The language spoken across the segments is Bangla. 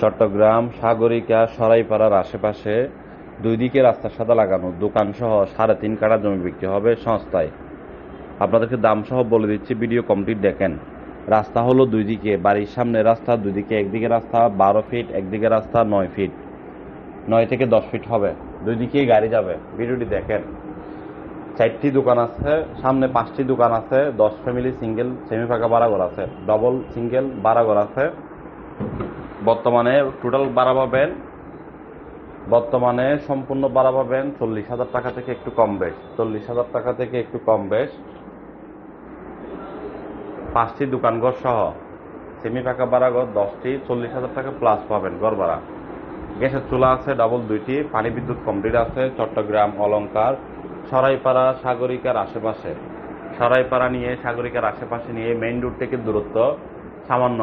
চট্টগ্রাম, সাগরিকা, সরাইপাড়ার আশেপাশে দুই দিকে রাস্তার সাদা লাগানো দোকান সহ সাড়ে তিন কাঠা জমি বিক্রি হবে সংস্থায়। আপনাদেরকে দাম সহ বলে দিচ্ছি, ভিডিও কমপ্লিট দেখেন। রাস্তা হলো দুই দিকে, বাড়ির সামনে রাস্তা, দুই দিকে একদিকে রাস্তা, বারো ফিট, একদিকে রাস্তা, নয় ফিট। নয় থেকে দশ ফিট হবে, দুই দিকেই গাড়ি যাবে, ভিডিওটি দেখেন। চারটি দোকান আছে, সামনে পাঁচটি দোকান আছে, দশ ফ্যামিলি সিঙ্গেল, সেমি ফাঁকা বারাঘর আছে, ডবল সিঙ্গেল বারাঘর আছে। বর্তমানে টোটাল ভাড়া পাবেন বর্তমানে সম্পূর্ণ ভাড়া পাবেন চল্লিশ হাজার টাকা থেকে একটু কম বেশ, চল্লিশ হাজার টাকা থেকে একটু কম বেশ। পাঁচটি দোকানঘর সহ সেমি ফাঁকা বারাঘর দশটি, চল্লিশ হাজার টাকা প্লাস পাবেন ঘর ভাড়া। গ্যাসের চুলা আছে ডাবল দুইটি, পানি বিদ্যুৎ কমপ্লিট আছে, চট্টগ্রাম, অলংকার, সরাইপাড়া, সাগরিকার আশেপাশে। সরাইপাড়া নিয়ে, সাগরিকার আশেপাশে নিয়ে মেইন রোড থেকে দূরত্ব সামান্য।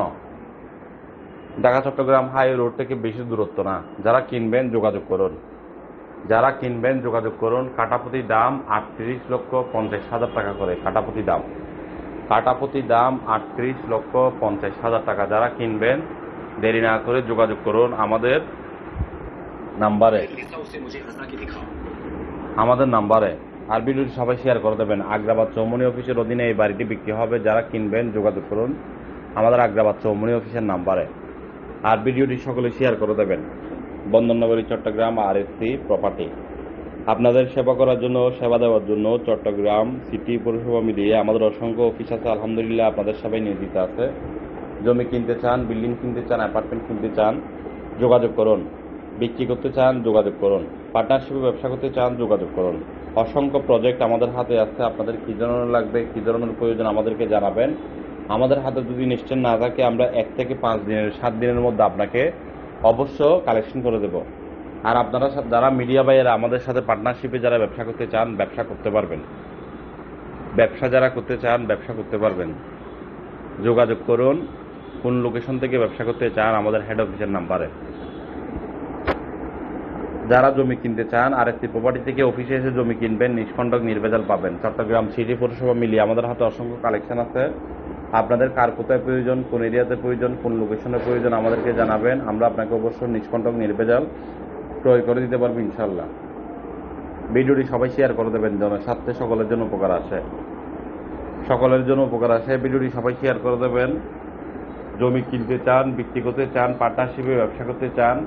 ঢাকা, চট্টগ্রাম হাই রোড থেকে বেশি দূরত্ব না। যারা কিনবেন যোগাযোগ করুন। যারা কিনবেন যোগাযোগ করুন কাটাপতি দাম আটত্রিশ লক্ষ পঞ্চাশ হাজার টাকা করে কাটাপতি দাম। কাটাপতি দাম আটত্রিশ লক্ষ পঞ্চাশ হাজার টাকা। যারা কিনবেন, দেরি না করে যোগাযোগ করুন আমাদের নাম্বারে। আমাদের নাম্বারে। আর ভিডিওটি সবাই শেয়ার করে দেবেন। আগ্রাবাদ চৌমনি অফিসের অধীনে এই বাড়িটি বিক্রি হবে। যারা কিনবেন, যোগাযোগ করুন আমাদের আগ্রাবাদ চৌমনি অফিসের নাম্বারে। আর ভিডিওটি সকলে শেয়ার করে দেবেন। বন্দরনগরী, চট্টগ্রাম আর এসসি প্রপার্টি আপনাদের সেবা করার জন্য, সেবা দেওয়ার জন্য চট্টগ্রাম সিটি পৌরসভা মিলিয়ে আমাদের অসংখ্য অফিস আছে। আলহামদুলিল্লাহ আপনাদের সবাই নিয়োজিত আছে। জমি কিনতে চান বিল্ডিং কিনতে চান অ্যাপার্টমেন্ট কিনতে চান, যোগাযোগ করুন। বিক্রি করতে চান, যোগাযোগ করুন। পার্টনারশিপে ব্যবসা করতে চান, যোগাযোগ করুন। অসংখ্য প্রজেক্ট আমাদের হাতে আছে। আপনাদের কী ধরনের লাগবে, কী ধরনের প্রয়োজন আমাদেরকে জানাবেন। আমাদের হাতে যদি নিশ্চয় না থাকে, আমরা এক থেকে পাঁচ দিনের, সাত দিনের মধ্যে আপনাকে অবশ্য কালেকশন করে দেব। আর আপনারা যারা মিডিয়া বাইরা আমাদের সাথে পার্টনারশিপে যারা ব্যবসা করতে চান, ব্যবসা করতে পারবেন। ব্যবসা যারা করতে চান, ব্যবসা করতে পারবেন। যোগাযোগ করুন, কোন লোকেশন থেকে ব্যবসা করতে চান, আমাদের হেড অফিসের নাম্বারে যারা জমি কিনতে চান আর একটি প্রপার্টি থেকে অফিসে এসে জমি কিনবেন, নিষ্কণ্টক নির্ভেজাল পাবেন। চট্টগ্রাম সিটি পৌরসভা মিলিয়ে আমাদের হাতে অসংখ্য কালেকশন আছে। আপনাদের কার কোথায় প্রয়োজন, কোন এরিয়াতে প্রয়োজন, কোন লোকেশনে প্রয়োজন, আমাদেরকে জানাবেন। আমরা আপনাকে অবশ্য নিষ্কণ্টক, নির্ভেজাল ক্রয় করে দিতে পারব ইনশাল্লাহ ভিডিওটি সবাই শেয়ার করে দেবেন, যেন স্বার্থে সকলের জন্য উপকার আসে। সকলের জন্য উপকার আসে, ভিডিওটি সবাই শেয়ার করে দেবেন। জমি কিনতে চান, বিক্রি করতে চান পার্টনারশিপে ব্যবসা করতে চান,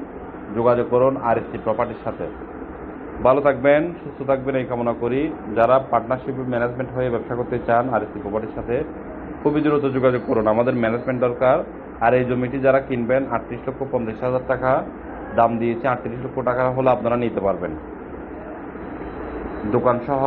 যোগাযোগ করুন আর এসটি প্রপার্টির সাথে। ভালো থাকবেন, সুস্থ থাকবেন, এই কামনা করি। যারা পার্টনারশিপে ম্যানেজমেন্ট হয়ে ব্যবসা করতে চান আর এসটি প্রপার্টির সাথে খুবই দ্রুত যোগাযোগ করুন। আমাদের ম্যানেজমেন্ট দরকার। আর এই জমিটি যারা কিনবেন, আটত্রিশ লক্ষ পঞ্চাশ হাজার টাকা। দাম দিয়েছে আটত্রিশ লক্ষ টাকা হলে আপনারা নিতে পারবেন। দোকান সহ